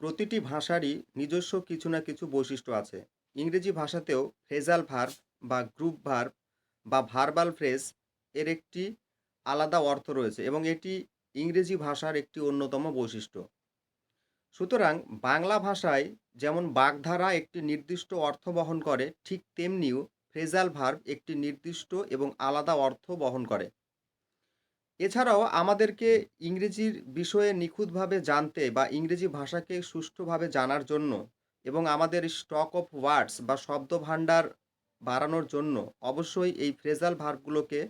প্রতিটি ভাষারই নিজস্ব কিছু না কিছু বৈশিষ্ট্য আছে। ইংরেজি ভাষাতেও ফ্রেজাল ভার্ব বা গ্রুপ ভার্ব বা ভার্বাল ফ্রেজ এর একটি আলাদা অর্থ রয়েছে এবং এটি ইংরেজি ভাষার একটি অন্যতম বৈশিষ্ট্য। সুতরাং বাংলা ভাষায় যেমন বাগধারা একটি নির্দিষ্ট অর্থ বহন করে, ঠিক তেমনিও ফ্রেজাল ভার্ব একটি নির্দিষ্ট এবং আলাদা অর্থ বহন করে। এছাড়াও আমাদেরকে ইংরেজির বিষয়ে নিখুঁতভাবে জানতে বা ইংরেজি ভাষাকে সুষ্ঠুভাবে জানার জন্য এবং আমাদের স্টক অফ ওয়ার্ডস বা শব্দ ভাণ্ডার বাড়ানোর জন্য অবশ্যই এই ফ্রেজাল ভার্বগুলোকে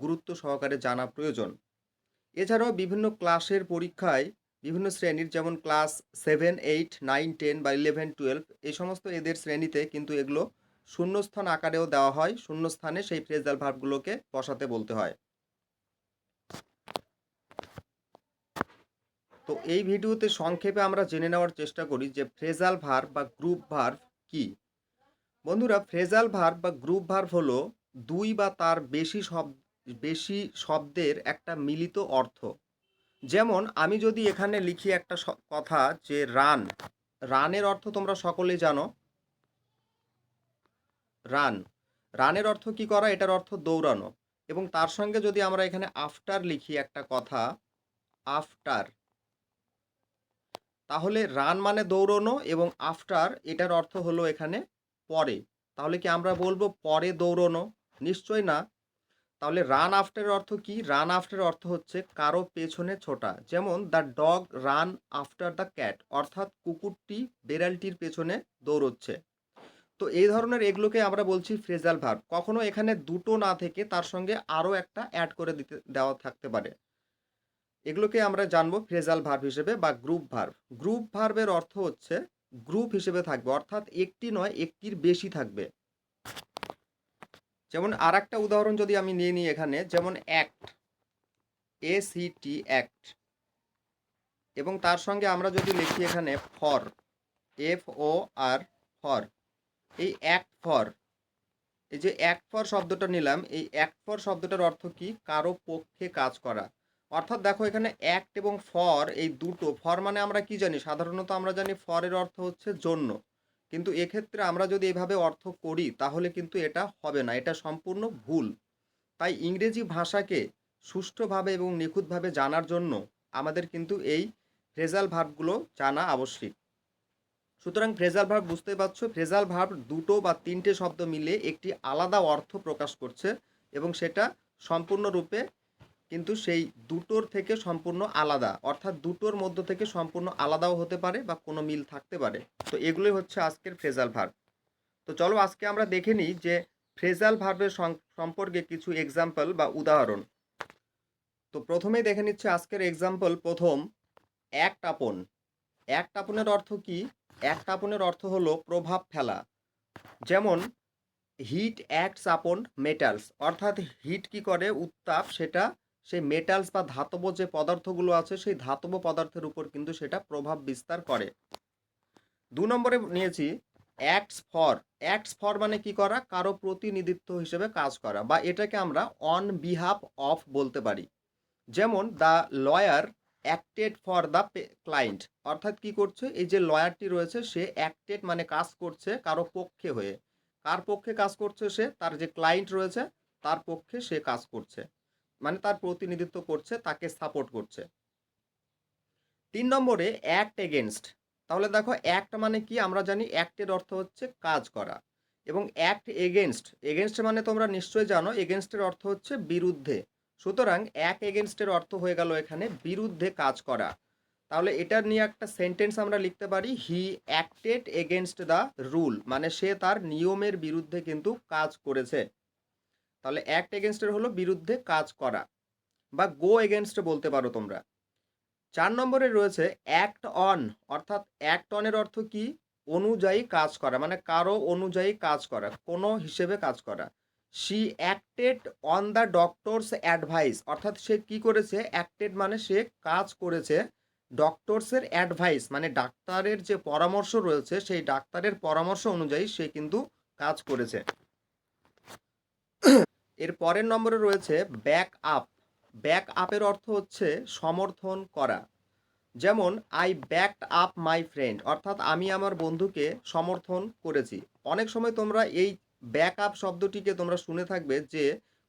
গুরুত্ব সহকারে জানা প্রয়োজন। এছাড়াও বিভিন্ন ক্লাসের পরীক্ষায় বিভিন্ন শ্রেণির যেমন class seven eight nine ten বা ইলেভেন টুয়েলভ এই সমস্ত এদের শ্রেণীতে কিন্তু এগুলো শূন্যস্থান আকারেও দেওয়া হয়। শূন্যস্থানে সেই ফ্রেজাল ভার্বগুলোকে বসাতে বলতে হয়। তো এই ভিডিওতে সংক্ষেপে আমরা জেনে নেওয়ার চেষ্টা করি যে ফ্রেজাল ভার্ব বা গ্রুপ ভার্ব কি? বন্ধুরা, ফ্রেজাল ভার্ব বা গ্রুপ ভার্ব হলো দুই বা তার বেশি শব্দ বেশি শব্দের একটা মিলিত অর্থ। যেমন, আমি যদি এখানে লিখি একটা কথা যে রান, রানের অর্থ তোমরা সকলে জানো। রান, রানের অর্থ কি করা? এটার অর্থ দৌড়ানো। এবং তার সঙ্গে যদি আমরা এখানে আফটার লিখি একটা কথা, আফটার তাহলে রান মানে দৌড়নো এবং আফটার এটার অর্থ হলো এখানে পরে। তাহলে কি আমরা বলব পরে দৌড়নো? নিশ্চয় না। তাহলে রান আফটারের অর্থ কি? রান আফটার অর্থ হচ্ছে কারও পেছনে ছোটা। যেমন the dog run after the cat অর্থাৎ কুকুরটি বেড়ালটির পেছনে দৌড়চ্ছে। তো এই ধরনের এগুলোকে আমরা বলছি ফ্রেজাল ভার্ব কখনো এখানে দুটো না থেকে তার সঙ্গে আরও একটা অ্যাড করে দিতে, দেওয়া থাকতে পারে। এগুলোকে আমরা জানব ফ্রেজাল ভার্ভ হিসেবে বা গ্রুপ ভার্ভ। গ্রুপ ভার্ভের অর্থ হচ্ছে গ্রুপ হিসেবে থাকবে, অর্থাৎ একটি নয়, একটির বেশি থাকবে। যেমন আর একটা উদাহরণ যদি আমি নিয়ে নিই এখানে, যেমন act A C T act এবং তার সঙ্গে আমরা যদি লিখি এখানে for F O R for এই অ্যাক্ট ফর এই যে অ্যাক্ট ফর শব্দটা নিলাম, এই অ্যাক্ট ফর শব্দটার অর্থ কি? কারও পক্ষে কাজ করা। অর্থাৎ দেখো এখানে অ্যাক্ট এবং ফর এই দুটো ফর মানে আমরা কি জানি? সাধারণত আমরা জানি ফরের অর্থ হচ্ছে জন্য। কিন্তু এক্ষেত্রে আমরা যদি এভাবে অর্থ করি, তাহলে কিন্তু এটা হবে না, এটা সম্পূর্ণ ভুল। তাই ইংরেজি ভাষাকে সুষ্ঠুভাবে এবং নিখুঁতভাবে জানার জন্য আমাদের কিন্তু এই ফ্রেজাল ভার্বগুলো জানা আবশ্যিক। সুতরাং ফ্রেজাল ভার্ব বুঝতে পারছ ফ্রেজাল ভার্ব দুটো বা তিনটে শব্দ মিলে একটি আলাদা অর্থ প্রকাশ করছে এবং সেটা সম্পূর্ণরূপে কিন্তু সেই দুটোর থেকে সম্পূর্ণ আলাদা। অর্থাৎ দুটোর মধ্য থেকে সম্পূর্ণ আলাদাও হতে পারে বা কোনো মিল থাকতে পারে। তো এগুলোই হচ্ছে আজকের ফ্রেজাল ভার্ব। তো চলো আজকে আমরা দেখে নিই যে ফ্রেজাল ভার্বের সম্পর্কে কিছু এক্সাম্পল বা উদাহরণ। তো প্রথমেই দেখে নিচ্ছে আজকের এক্সাম্পল প্রথম, এক টাপন। এক টাপনের অর্থ কি? এক টাপনের অর্থ হলো প্রভাব ফেলা। যেমন হিট অ্যাক্টস আপন মেটালস অর্থাৎ হিট কি করে? উত্তাপ, সেটা সেই মেটালস বা ধাতব যে পদার্থগুলো আছে, সেই ধাতব পদার্থের উপর কিন্তু সেটা প্রভাব বিস্তার করে। দু নম্বরে নিয়েছি অ্যাক্টস ফর অ্যাক্টস ফর মানে কি করা? কারও প্রতিনিধিত্ব হিসেবে কাজ করা বা এটাকে আমরা অন বিহাফ অফ বলতে পারি। যেমন the lawyer acted for the client অর্থাৎ কি করছে? এই যে লয়ারটি রয়েছে, সে অ্যাক্টেড মানে কাজ করছে কারও পক্ষে হয়ে। কার পক্ষে কাজ করছে সে? তার যে ক্লায়েন্ট রয়েছে, তার পক্ষে সে কাজ করছে। মানে তার প্রতিনিধিত্ব করছে, তাকে সাপোর্ট করছে। তিন নম্বরে অ্যাক্ট এগেনস্ট তাহলে দেখো অ্যাক্ট মানে কি? আমরা জানি অ্যাক্টের অর্থ হচ্ছে কাজ করা। এবং অ্যাক্ট এগেনস্ট এগেনস্ট মানে তোমরা নিশ্চয়ই জানো এগেনস্টের অর্থ হচ্ছে বিরুদ্ধে। সুতরাং এক এগেনস্টের অর্থ হয়ে গেল এখানে বিরুদ্ধে কাজ করা। তাহলে এটা নিয়ে একটা সেন্টেন্স আমরা লিখতে পারি he acted against the rule মানে সে তার নিয়মের বিরুদ্ধে কিন্তু কাজ করেছে। তাহলে অ্যাক্ট এগেনস্টের হলো বিরুদ্ধে কাজ করা বা গো এগেনস্ট বলতে পারো তোমরা। চার নম্বরে রয়েছে অ্যাক্ট অন অর্থাৎ অ্যাক্ট অনের অর্থ কি? অনুযায়ী কাজ করা মানে কারও অনুযায়ী কাজ করা, কোনো হিসেবে কাজ করা। She acted on the doctor's advice অর্থাৎ সে কি করেছে? অ্যাক্টেড মানে সে কাজ করেছে ডক্টরসের অ্যাডভাইস মানে ডাক্তারের যে পরামর্শ রয়েছে, সেই ডাক্তারের পরামর্শ অনুযায়ী সে কিন্তু কাজ করেছে। এর পরের নম্বরে রয়েছে ব্যাক আপ ব্যাক আপের অর্থ হচ্ছে সমর্থন করা। যেমন I backed up my friend অর্থাৎ আমি আমার বন্ধুকে সমর্থন করেছি। অনেক সময় তোমরা এই ব্যাক আপ শব্দটিকে তোমরা শুনে থাকবে যে,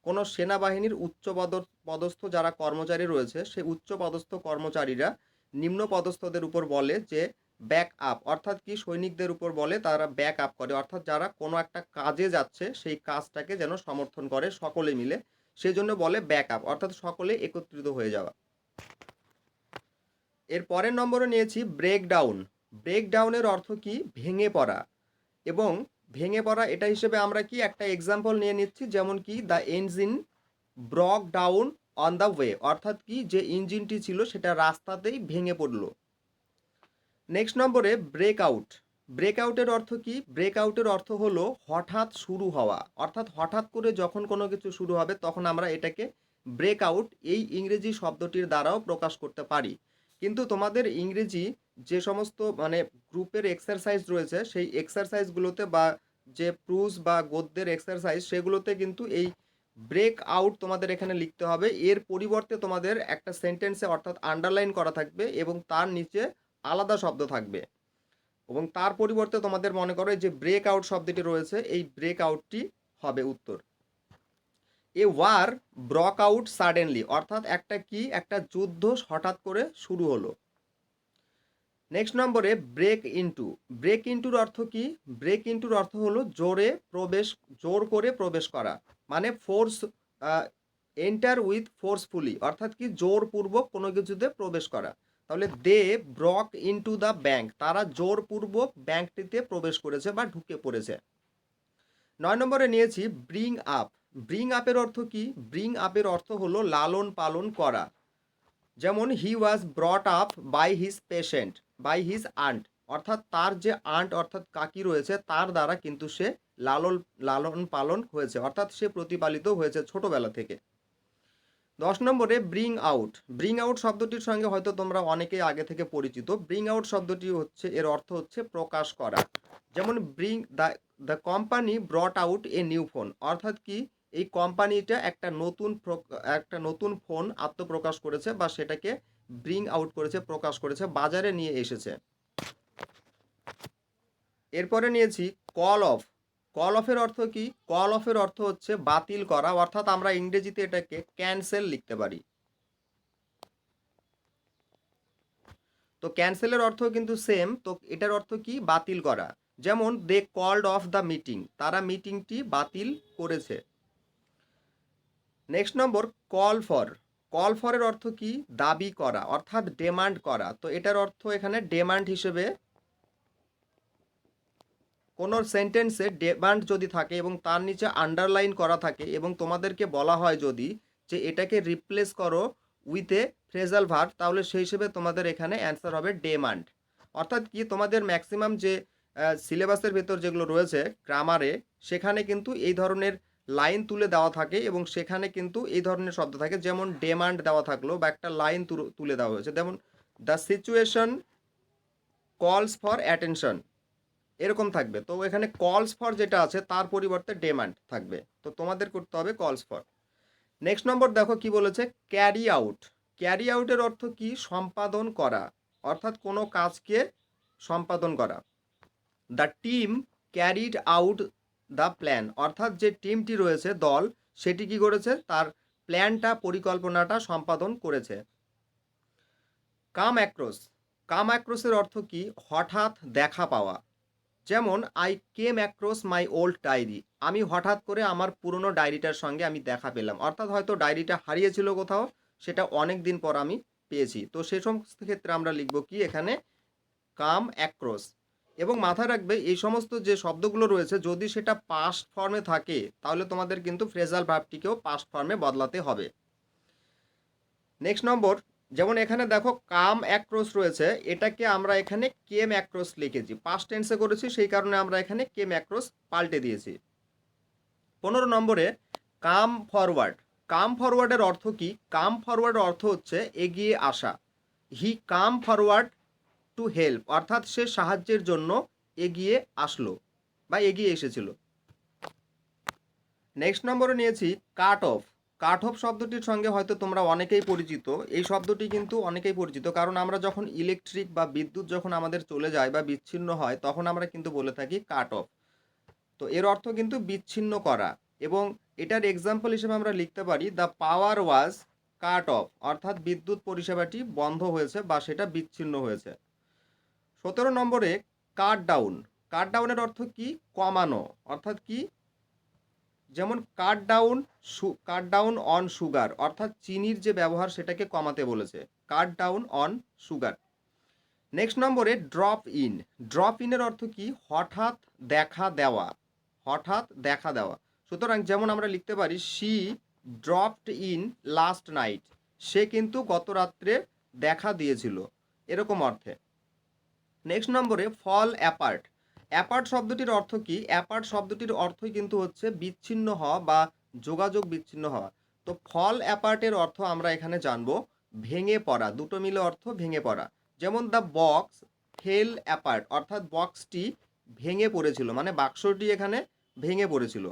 কোনো সেনাবাহিনীর উচ্চ পদ- পদস্থ যারা কর্মচারী রয়েছে সেই উচ্চ পদস্থ কর্মচারীরা নিম্ন পদস্থদের উপর বলে যে ব্যাক আপ অর্থাৎ কি সৈনিকদের উপর বলে তারা ব্যাক আপ করে, অর্থাৎ যারা কোনো একটা কাজে যাচ্ছে, সেই কাজটাকে যেন সমর্থন করে সকলে মিলে সেই জন্য বলে ব্যাক আপ অর্থাৎ সকলে একত্রিত হয়ে যাওয়া। এর পরের নম্বরে নিয়েছি ব্রেকডাউন ব্রেকডাউনের অর্থ কি? ভেঙে পড়া। এবং ভেঙে পড়া এটা হিসেবে আমরা কি একটা এক্সাম্পল নিয়ে নিচ্ছি, যেমন কি the engine broke down on the way অর্থাৎ কি যে ইঞ্জিনটি ছিল সেটা রাস্তাতেই ভেঙে পড়ল। নেক্সট নম্বরে ব্রেকআউট ব্রেকআউটের অর্থ কি? ব্রেকআউটের অর্থ হলো হঠাৎ শুরু হওয়া। অর্থাৎ হঠাৎ করে যখন কোনো কিছু শুরু হবে, তখন আমরা এটাকে ব্রেকআউট এই ইংরেজি শব্দটির দ্বারাও প্রকাশ করতে পারি। কিন্তু তোমাদের ইংরেজি যে সমস্ত মানে গ্রুপের এক্সারসাইজ রয়েছে, সেই এক্সারসাইজগুলোতে বা যে প্রুজ বা গদ্যের এক্সারসাইজ সেগুলোতে কিন্তু এই ব্রেক আউট তোমাদের এখানে লিখতে হবে। এর পরিবর্তে তোমাদের একটা সেন্টেন্সে অর্থাৎ আন্ডারলাইন করা থাকবে এবং তার নিচে আলাদা শব্দ থাকবে। এবং তার পরিবর্তে তোমাদের মনে করো যে ব্রেক আউট শব্দটি রয়েছে, এই ব্রেক আউটটি হবে উত্তর। A war broke out suddenly অর্থাৎ একটা কি? একটা যুদ্ধ হঠাৎ করে শুরু হলো। নেক্সট নম্বরে ব্রেক ইনটু ব্রেক ইনটুর অর্থ কি? ব্রেক ইনটুর অর্থ হলো জোরে প্রবেশ, জোর করে প্রবেশ করা। মানে ফোর্স এন্টার উইথ ফোর্সফুলি অর্থাৎ কি? জোরপূর্বক কোনো কিছুতে প্রবেশ করা। তাহলে they broke into the bank. তারা জোরপূর্বক ব্যাংকটিতে প্রবেশ করেছে বা ঢুকে পড়েছে। নয় নম্বরে নিয়েছি ব্রিং আপ। ব্রিং আপের অর্থ কি? ব্রিং আপের অর্থ হলো লালন পালন করা। যেমন he was brought up by his patient, by his aunt. অর্থাৎ তার যে আন্ট অর্থাৎ কাকি রয়েছে, তার দ্বারা কিন্তু সে লালন লালন পালন হয়েছে। অর্থাৎ সে প্রতিপালিত হয়েছে ছোটবেলা থেকে। দশ নম্বরে ব্রিং আউট ব্রিং আউট শব্দটির সঙ্গে হয়তো তোমরা অনেকেই আগে থেকে পরিচিত। ব্রিং আউট শব্দটি হচ্ছে, এর অর্থ হচ্ছে প্রকাশ করা। যেমন bring the the company brought out a new phone অর্থাৎ কি, এই কোম্পানিটা একটা নতুন একটা নতুন ফোন আত্মপ্রকাশ করেছে বা সেটাকে ব্রিং আউট করেছে, প্রকাশ করেছে, বাজারে নিয়ে এসেছে। এরপরে নিয়েছি কল অফ কল অফের অর্থ কি? কল অফের অর্থ হচ্ছে বাতিল করা। অর্থাৎ আমরা ইংরেজিতে এটাকে ক্যান্সেল লিখতে পারি। তো ক্যান্সেলের অর্থ কিন্তু সেম তো এটার অর্থ কি? বাতিল করা। যেমন they called off the meeting তারা মিটিংটি বাতিল করেছে। Next number call for call ফরের অর্থ কি? দাবি করা, অর্থাৎ ডিমান্ড করা। তো এটার অর্থ এখানে ডিমান্ড হিসেবে কোনো সেন্টেন্সে ডিমান্ড যদি থাকে এবং তার নিচে আন্ডারলাইন করা থাকে এবং তোমাদেরকে বলা হয় যদি যে এটাকে রিপ্লেস করো উইথ এ ফ্রেজাল ভার্ব তাহলে সেই হিসেবে তোমাদের এখানে অ্যান্সার হবে ডেমান্ড অর্থাৎ কি তোমাদের ম্যাক্সিমাম যে সিলেবাসের ভেতর যেগুলো রয়েছে গ্রামারে সেখানে কিন্তু এই ধরনের লাইন তুলে দেওয়া থাকে এবং সেখানে কিন্তু এই ধরনের শব্দ থাকে। যেমন ডেমান্ড দেওয়া থাকল বা একটা লাইন তুলে দেওয়া হয়েছে। যেমন the situation calls for attention এরকম থাকবে। তো এখানে কলস ফর যেটা আছে, তার পরিবর্তে ডেমান্ড থাকবে। তো তোমাদের করতে হবে কলস ফর নেক্সট নম্বর দেখো কি বলেছে? ক্যারি আউট ক্যারি আউটের অর্থ কি? সম্পাদন করা। অর্থাৎ কোনো কাজকে সম্পাদন করা। The team carried out the plan অর্থাৎ যে টিমটি রয়েছে, দল, সেটি কি করেছে? তার প্ল্যানটা পরিকল্পনাটা সম্পাদন করেছে। কাম অ্যাক্রোস কাম অ্যাক্রোসের অর্থ কি? হঠাৎ দেখা পাওয়া। যেমন I came across my old diary আমি হঠাৎ করে আমার পুরনো ডায়েরিটার সঙ্গে আমি দেখা পেলাম। অর্থাৎ হয়তো ডায়েরিটা হারিয়েছিল কোথাও, সেটা অনেক দিন পর আমি পেয়েছি। তো সে সমস্ত ক্ষেত্রে আমরা লিখব কি? এখানে কাম অ্যাক্রস এবং মাথায় রাখবে, এই সমস্ত যে শব্দগুলো রয়েছে, যদি সেটা পাস্ট ফর্মে থাকে, তাহলে তোমাদের কিন্তু ফ্রেজাল ভাবটিকেও পাস্ট ফর্মে বদলাতে হবে। নেক্সট নম্বর যেমন এখানে দেখো, কাম অ্যাক্রোস রয়েছে। এটাকে আমরা এখানে কেম অ্যাক্রোস লিখেছি। পাস্ট টেন্সে করেছি, সেই কারণে আমরা এখানে কেম অ্যাক্রোস পাল্টে দিয়েছি। পনেরো নম্বরে কাম ফরওয়ার্ড কাম ফরওয়ার্ডের অর্থ কি? কাম ফরওয়ার্ড অর্থ হচ্ছে এগিয়ে আসা। He come forward to help অর্থাৎ সে সাহায্যের জন্য এগিয়ে আসলো বা এগিয়ে এসেছিল। নেক্সট নম্বরে নিয়েছি কাট অফ কাট অফ শব্দটির সঙ্গে হয়তো তোমরা অনেকেই পরিচিত। এই শব্দটি কিন্তু অনেকেই পরিচিত, কারণ আমরা যখন ইলেকট্রিক বা বিদ্যুৎ যখন আমাদের চলে যায় বা বিচ্ছিন্ন হয়, তখন আমরা কিন্তু বলে থাকি কাট অফ তো এর অর্থ কিন্তু বিচ্ছিন্ন করা। এবং এটার এক্সাম্পল হিসেবে আমরা লিখতে পারি the power was cut off অর্থাৎ বিদ্যুৎ পরিষেবাটি বন্ধ হয়েছে বা সেটা বিচ্ছিন্ন হয়েছে। সতেরো নম্বরে কাট ডাউন কাট ডাউনের অর্থ কি? কমানো, অর্থাৎ কি? যেমন cut down cut down on sugar অর্থাৎ চিনির যে ব্যবহার সেটাকে কমাতে বলেছে। Cut down on sugar next নম্বরে ড্রপ ইন ড্রপ ইনের অর্থ কি? হঠাৎ দেখা দেওয়া। হঠাৎ দেখা দেওয়া। সুতরাং যেমন আমরা লিখতে পারি she dropped in last night সে কিন্তু গত রাত্রে দেখা দিয়েছিল। এরকম অর্থে। নেক্সট নম্বরে ফল অ্যাপার্ট অ্যাপার্ট শব্দটির অর্থ কি? অ্যাপার্ট শব্দটির অর্থই কিন্তু হচ্ছে বিচ্ছিন্ন হওয়া বা যোগাযোগ বিচ্ছিন্ন হওয়া। তো ফল অ্যাপার্টের অর্থ আমরা এখানে জানব, ভেঙে পড়া। দুটো মিলে অর্থ ভেঙে পড়া। যেমন দ্য বক্স ফেল অ্যাপার্ট, অর্থাৎ বক্সটি ভেঙে পড়েছিল মানে বাক্সটি এখানে ভেঙে পড়েছিল।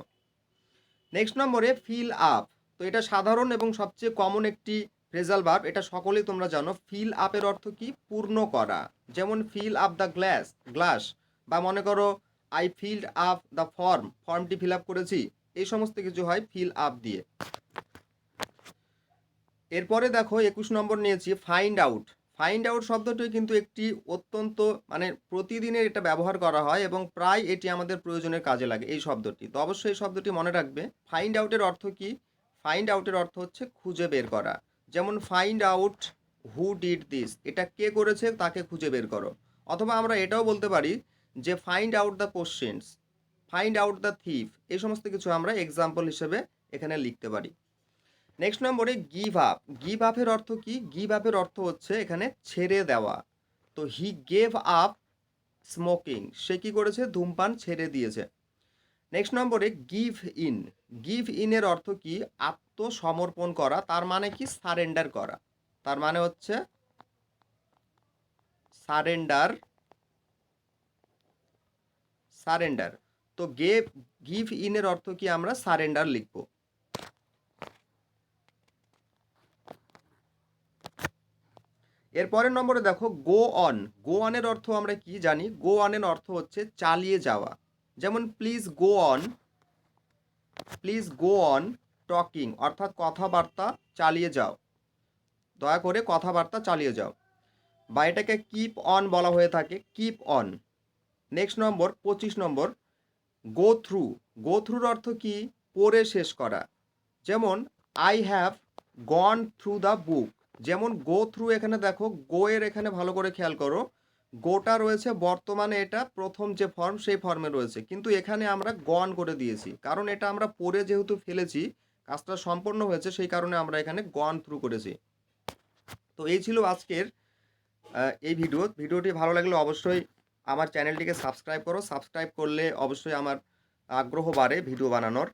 নেক্সট নম্বরে ফিল আপ। তো এটা সাধারণ এবং সবচেয়ে কমন একটি ফ্রেজাল ভার্ব। এটা সকলেই তোমরা জানো। ফিল আপের অর্থ কি? পূর্ণ করা। যেমন fill up the glass glass. বা মনে করো I filled up the form ফর্মটি ফিল আপ করেছি, এই সমস্ত কিছু হয় ফিল আপ দিয়ে। এরপরে দেখো, একুশ নম্বর নিয়েছি ফাইন্ড আউট ফাইন্ড আউট শব্দটি কিন্তু একটি অত্যন্ত মানে প্রতিদিনের এটা ব্যবহার করা হয় এবং প্রায় এটি আমাদের প্রয়োজনের কাজে লাগে, এই শব্দটি। তো অবশ্যই এই শব্দটি মনে রাখবে। ফাইন্ড আউটের অর্থ কি? ফাইন্ড আউটের অর্থ হচ্ছে খুঁজে বের করা। যেমন find out who did this এটা কে করেছে? তাকে খুঁজে বের করো। অথবা আমরা এটাও বলতে পারি যে find out the questions find out the thief এই সমস্ত কিছু আমরা এক্সাম্পল হিসেবে এখানে লিখতে পারি। নেক্সট নম্বরে গিভ আপ গিভ আপের অর্থ কি? গিভ আপের অর্থ হচ্ছে এখানে ছেড়ে দেওয়া। তো হি গেভ আপ স্মোকিং সে কি করেছে? ধূমপান ছেড়ে দিয়েছে। নেক্সট নম্বরে গিভ ইন গিভ ইনের অর্থ কি? আত্মসমর্পণ করা, তার মানে কি? সারেন্ডার করা। তার মানে হচ্ছে সারেন্ডার সারেন্ডার। তো গেভ, গিভ ইনের অর্থ কি আমরা সারেন্ডার লিখব। এরপরের নম্বরে দেখো, গো অন। গো অনের অর্থ আমরা কি জানি? গো অনের অর্থ হচ্ছে চালিয়ে যাওয়া। যেমন please go on please go on talking অর্থাৎ কথাবার্তা চালিয়ে যাও। দয়া করে কথাবার্তা চালিয়ে যাও। বা এটাকে কিপ অন বলা হয়ে থাকে কিপ অন নেক্সট নম্বর পঁচিশ নম্বর গো থ্রু গো থ্রুর অর্থ কি? পড়ে শেষ করা। যেমন I have gone through the book যেমন গো থ্রু এখানে দেখো গো এর এখানে ভালো করে খেয়াল করো। গোটা রয়েছে বর্তমানে এটা, প্রথম যে ফর্ম সেই ফর্মে রয়েছে। কিন্তু এখানে আমরা গন করে দিয়েছি। কারণ এটা আমরা পড়ে যেহেতু ফেলেছি, কাজটা সম্পন্ন হয়েছে, সেই কারণে আমরা এখানে গন থ্রু করেছি। তো এই ছিল আজকের এই ভিডিও ভিডিওটি ভালো লাগলে অবশ্যই আমার চ্যানেলটিকে সাবস্ক্রাইব করো। সাবস্ক্রাইব করলে অবশ্যই আমার আগ্রহ বাড়ে ভিডিও বানানোর।